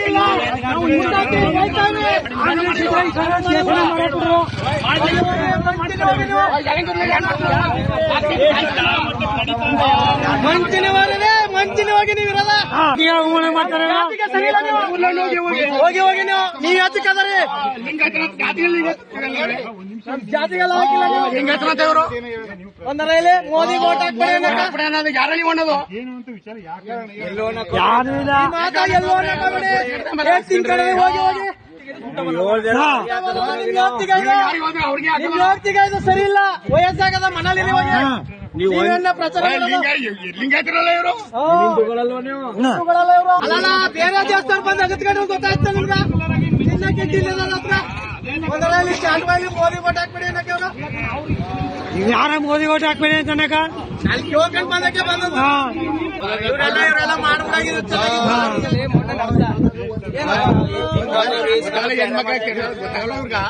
ಇಲ್ಲ ನಾವು ಮುಂದಕ್ಕೆ ಹೇಳ್ತಾನೆ ಮಂಚಿನ ಹೋಗದೆ ಮಂಚಿನ ಹೋಗಿ ನೀವು. ಇರಲ್ಲ ಜಾತಿಗೆ ಮಾಡ್ತಾರೆ. ಹೋಗಿ ಹೋಗಿ ನೀವು. ನೀವ್ ಯಾತಕ್ಕೆ ಅದರಿ ಜಾತಿಗೆಲ್ಲ ಹಾಕಿಲ್ಲ ನೀವು ಒಂದರ ಇಲ್ಲಿ? ಮೋದಿ ಓಟ್ ಹಾಕ್ಬೇಡಿ ಯಾರಲ್ಲಿ ಮಾಡೋದು ಹೋಗಿ ಹೋಗಿ. ಯೋಗ್ತಿಗೆ ಇದು? ನಿಮ್ ಯೋಗ್ತಿಗೆ ಇದು ಸರಿ ಇಲ್ಲ. ವಯಸ್ಸಾಗದ ಮನಲ್ಲಿ ಹೋಗಿ. ನೀವೆಲ್ಲ ಪ್ರಚಾರ. ಲಿಂಗಾಯತರಲ್ಲ ಇವರು. ಅಲ್ಲಲ್ಲ, ಬೇರೆ ದೇವಸ್ಥಾನ ಬಂದು ಅಗತ್ಕೊಂಡು ನಿಮ್ಗ? ತಿನ್ನಕ್ಕೆ ತಿನ್ನದ ಹತ್ರ. ಒಂದರಲ್ಲಿ ಸ್ಟಾರ್ಟ್ ಮಾಡಿ ಮೋದಿ ಬಟ್ ಹಾಕ್ಬಿಡಿ ಏನಕ್ಕೆ ಅವ್ರು ಯಾರ ಮೋದಿ ಓಟ್ ಹಾಕ್ಬೇಡಿ ಅಂತ ಅನ್ನಕ ಅಲ್ಲಿ ಕೇಳ್ಕೊಂಡ್ ಬಂದಕ್ಕೆ ಬಂದದ್ದು ಇವರೆಲ್ಲ ಇವರೆಲ್ಲ ಮಾಡ್ಬಿಡಾಗಿರುತ್ತೆ ಹೆಣ್ಮಕ್ಳ ಗೊತ್ತಾಗಲ್ಲ ಇವ್ರಿಗೆ